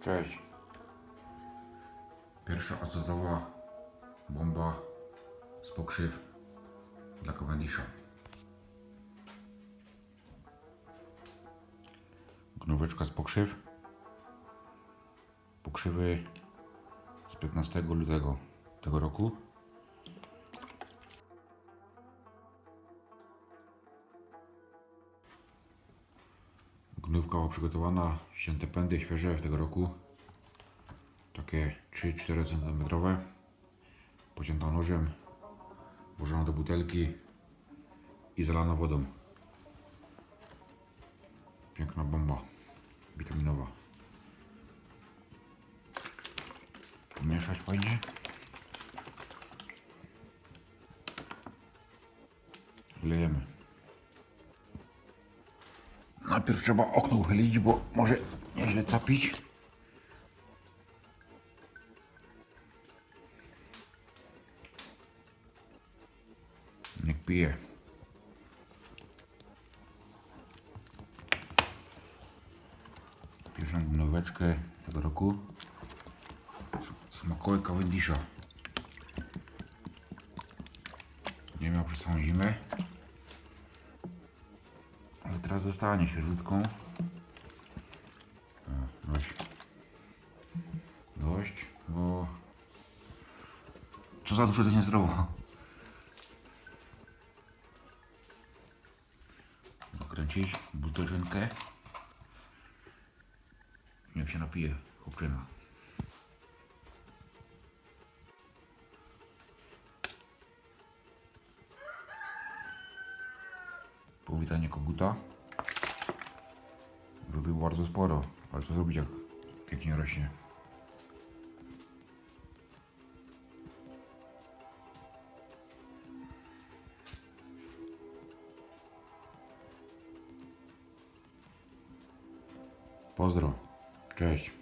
Cześć. Pierwsza azotowa bomba z pokrzyw dla Cavendisha. Gnóweczka z pokrzyw. Pokrzywy z 15 lutego tego roku. Gnówka przygotowana, ścięte pędy świeże w tego roku. Takie 3-4 cm. Pocięta nożem, włożona do butelki i zalana wodą. Piękna bomba witaminowa. Pomieszać fajnie. Wlejemy. Najpierw trzeba okno uchylić, bo może nieźle capić. Niech pije. Pierwszą gnoweczkę tego roku. Smakołek Cavendisha. Nie miał przez całą zimę. Teraz zostanie świeżutką. Dość. Dość, bo... Co za dużo to niezdrowo. Dokręcić butelczynkę. Niech się napije chłopczyna. Powitanie koguta. Robił bardzo sporo, ale co zrobić jak pięknie rośnie. Pozdro. Cześć.